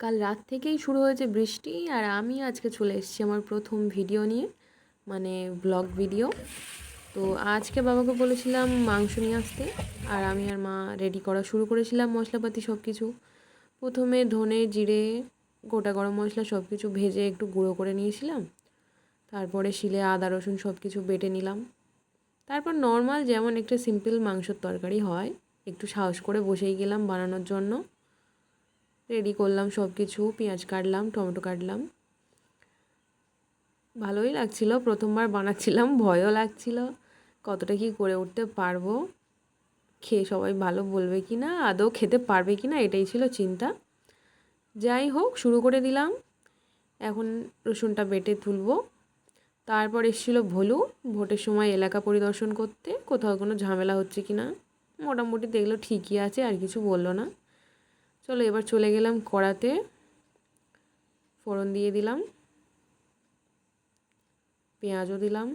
কাল রাত থেকেই শুরু হয়েছে বৃষ্টি আর আমি আজকে চলে এসেছি আমার প্রথম ভিডিও নিয়ে মানে ব্লগ ভিডিও তো আজকে বাবাকে বলেছিলাম মাংস নিয়ে আসতে আর আমি আর মা রেডি করা শুরু করেছিলাম মশলাপাতি সব কিছু প্রথমে ধনে, জিরে, গোটা গরম মশলা সব কিছু ভেজে একটু গুঁড়ো করে নিয়েছিলাম। তারপরে শিলে আদা, রসুন সব কিছু বেটে নিলাম। তারপর নর্মাল যেমন একটা সিম্পল মাংসর তরকারি হয়, একটু সাহস করে বসেই গেলাম বানানোর জন্য। রেডি করলাম সব কিছু পেঁয়াজ কাটলাম, টমেটো কাটলাম। ভালোই লাগছিল, প্রথমবার বানাচ্ছিলাম, ভয়ও লাগছিল, কতটা কি করে উঠতে পারব, খেয়ে সবাই ভালো বলবে কি না আদৌ খেতে পারবে কি না এটাই ছিল চিন্তা। যাই হোক, শুরু করে দিলাম। এখন রসুনটা বেটে তুলবো। তারপর এসেছিল ভলু। ভোটের সময় এলাকা পরিদর্শন করতে, কোথাও কোনো ঝামেলা হচ্ছে কি না মোটামুটি দেখল ঠিকই আছে, আর কিছু বলল না। চলো এবার চলে গেলাম কড়াতে। ফোড়ন দিয়ে দিলাম। পেঁয়াজও দিলাম।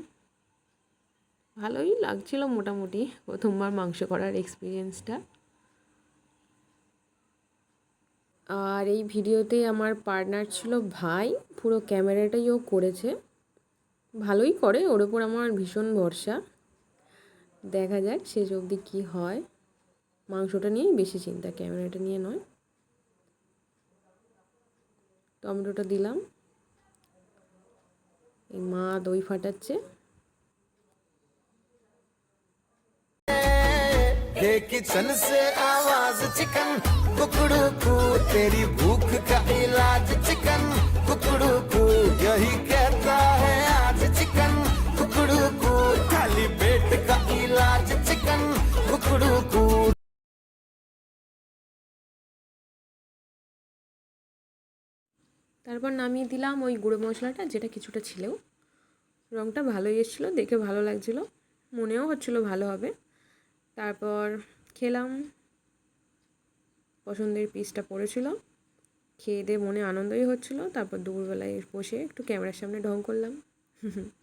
ভালোই লাগছিল মোটামুটি প্রথমবার মাংস করার এক্সপিরিয়েন্সটা আর এই ভিডিওতে আমার পার্টনার ছিল ভাই, পুরো ক্যামেরাটাই ও করেছে। ভালোই করে, ওর ওপর আমার ভীষণ ভরসা। দেখা যাক শেষ অবধি কী হয়। মাংসটা নিয়েই বেশি চিন্তা ক্যামেরাটা নিয়ে নয়। টমেটোটা দিলাম এই মা দই ফাটাচ্ছে किचन से आवाज चिकन कुकड़ू कू तेरी भूख का তারপর নামিয়ে দিলাম ওই গুঁড়ো মশলাটা, যেটা কিছুটা ছিল রঙটা ভালোই এসেছিল, দেখে ভালো লাগছিল। মনেও হচ্ছিল ভালো হবে। তারপর খেলাম। পছন্দের পিসটা পড়েছিল। খেয়ে দিয়ে মনে আনন্দই হচ্ছিল। তারপর দুপুরবেলায় বসে একটু ক্যামেরার সামনে ঢং করলাম।